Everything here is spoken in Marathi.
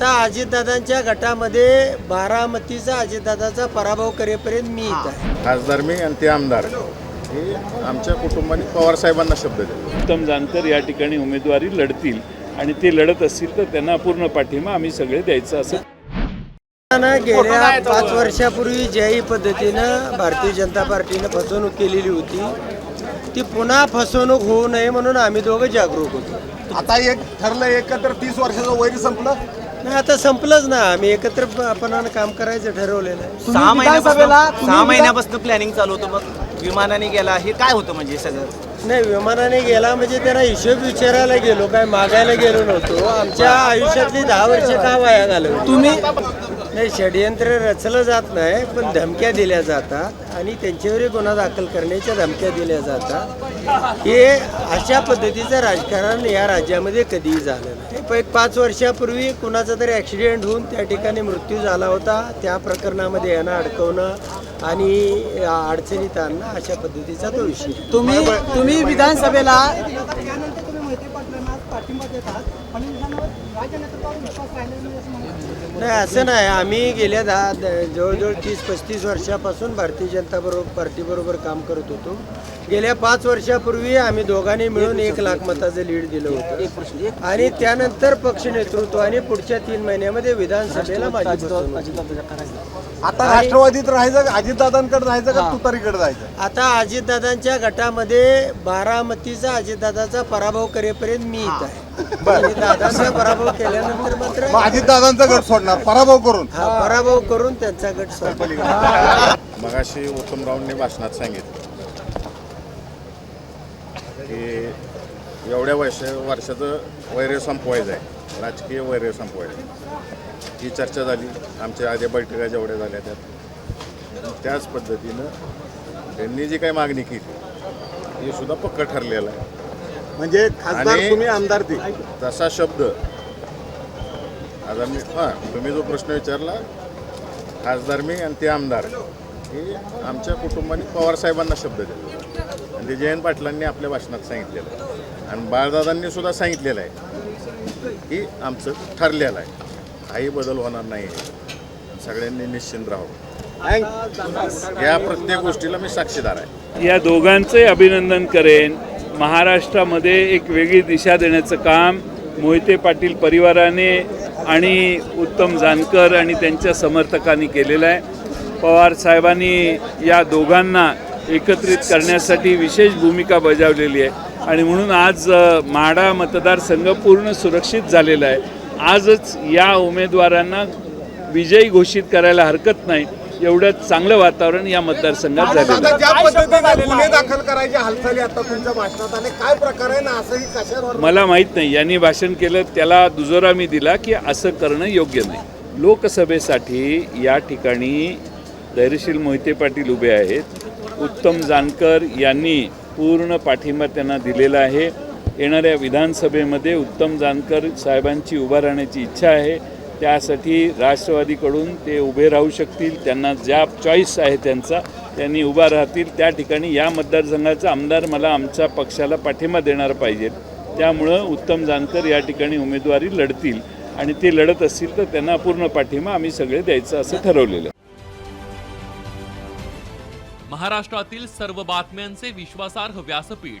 आता अजितदादांच्या गटामध्ये बारामतीचा अजितदादाचा पराभव करेपर्यंत मी इथं आहे. खासदार मी आणि ते आमदार. हे आमच्या कुटुंबाने पवार साहेबांना शब्द दिले. उत्तम जानकर या ठिकाणी उमेदवारी लढतील आणि ते लढत असतील तर त्यांना पूर्ण पाठिंबा आम्ही सगळे द्यायचं असं ना गेल्या पाच वर्षापूर्वी ज्याही पद्धतीनं भारतीय जनता पार्टीनं फसवणूक केलेली होती ती पुन्हा फसवणूक होऊ नये म्हणून आम्ही दोघं जागरूक होतो. आता एक ठरलं एकत्र तीस वर्षाचं वैर संपलं नाही आता संपलंच ना. आम्ही एकत्रपणानं काम करायचं ठरवलेलं आहे. सहा महिन्यापासून सहा महिन्यापासून प्लॅनिंग चालू होतं मग. विमानाने गेला हे काय होतं म्हणजे सगळं? नाही विमानाने गेला म्हणजे त्यांना हिशोब विचारायला गेलो. काय मागायला गेलो नव्हतो. आमच्या आयुष्यातली दहा वर्ष का वाया घालवली? तुम्ही? नाही षडयंत्र रचलं जात नाही पण धमक्या दिल्या जातात आणि त्यांच्यावरही गुन्हा दाखल करण्याच्या धमक्या दिल्या जातात. हे अशा पद्धतीचं राजकारण या राज्यामध्ये कधीही झालं नाही. एक पाच वर्षापूर्वी कुणाचा तरी ॲक्सिडेंट होऊन त्या ठिकाणी मृत्यू झाला होता. त्या प्रकरणामध्ये यांना अडकवणं आणि अडचणीत आणणं अशा पद्धतीचा तो विषय. तुम्ही तुम्ही विधानसभेला नाही असं नाही आम्ही गेल्या दहा जवळजवळ तीस पस्तीस वर्षापासून भारतीय जनता बरोबर पार्टीबरोबर काम करत होतो. गेल्या पाच वर्षापूर्वी आम्ही दोघांनी मिळून एक लाख मताचं लीड दिलं होतं. आणि त्यानंतर पक्ष नेतृत्वाने पुढच्या तीन महिन्यामध्ये विधानसभेला माझी. आता राष्ट्रवादीत राहायचं अजितदादांकडे राहायचं का? तुतारीकडे जायचं? आता अजितदादांच्या गटामध्ये बारामतीचा अजितदादाचा पराभव करेपर्यंत मी इथं आहे. आणि दादांचा पराभव केल्यानंतर मात्र मग अजितदादांचा गट सोडणार पराभव करून. हा पराभव करून त्यांचा गट संपला मगाशी उत्तमरावांनी भाषणात सांगितलं की एवढ्या वर्ष वर्षाचं वैर्य संपवायचं आहे राजकीय वैर्य संपवायचं आहे ही चर्चा झाली आमच्या आधी बैठका जेवढ्या झाल्या त्यात. त्याच पद्धतीनं त्यांनी जी काही मागणी केली हे सुद्धा पक्क ठरलेलं आहे. म्हणजे खासदार आणि- तुम्ही आमदार ते. तसा शब्द. आता मी हां तुम्ही जो प्रश्न विचारला खासदार मी आणि ते आमदार हे आमच्या कुटुंबाने पवार साहेबांना शब्द दिला. आणि ते जयंत पाटलांनी आपल्या भाषणात सांगितलेलं आहे. आणि बाळदादांनी सुद्धा सांगितलेलं आहे की आमचं ठरलेलं आहे. काही बदल होणार नाही. सगळ्यांनी निश्चिंत राहावं. या प्रत्येक गोष्टीला मी साक्षीदार आहे. या दोघांचंही अभिनंदन करेन. महाराष्ट्रामध्ये एक वेगळी दिशा देण्याचं काम मोहिते पाटील परिवाराने आणि उत्तम जानकर आणि त्यांच्या समर्थकांनी केलेलं आहे. पवार साहेबांनी या दोघांना एकत्रित करण्यासाठी विशेष भूमिका बजावलेली आहे. आणि म्हणून आज अ, माढा मतदारसंघ पूर्ण सुरक्षित झालेला आहे. आजच या उमेदवारांना विजयी घोषित करायला हरकत नाही. एवढं चांगलं वातावरण या मतदारसंघात झालेलं आहे. ज्या पद्धतीने गुन्हे दाखल करायची हालचाली आता तुमच्या भाषणात आणि काय प्रकार आहे ना असंही कशावर? मला माहीत नाही. यांनी भाषण केलं त्याला दुजोरा मी दिला की असं करणं योग्य नाही. लोकसभेसाठी या ठिकाणी धैर्यशील मोहिते पाटील उभे आहेत. उत्तम जानकर यांनी पूर्ण पाठिंबा त्यांना दिलेला आहे. येणाऱ्या विधानसभेमध्ये उत्तम जानकर साहेबांची उभा राहण्याची इच्छा आहे. त्यासाठी राष्ट्रवादीकडून ते उभे राहू शकतील त्यांना ज्या चॉईस आहे त्यांचा त्यांनी उभा राहतील. त्या ठिकाणी या मतदारसंघाचा आमदार मला आमच्या पक्षाला पाठिंबा देणार पाहिजेत त्यामुळं उत्तम जानकर या ठिकाणी उमेदवारी लढतील. आणि ते लढत असतील तर त्यांना पूर्ण पाठिंबा आम्ही सगळे द्यायचं असं ठरवलेलं महाराष्ट्रातील सर्व बातम्यांचे विश्वासार्ह व्यासपीठ.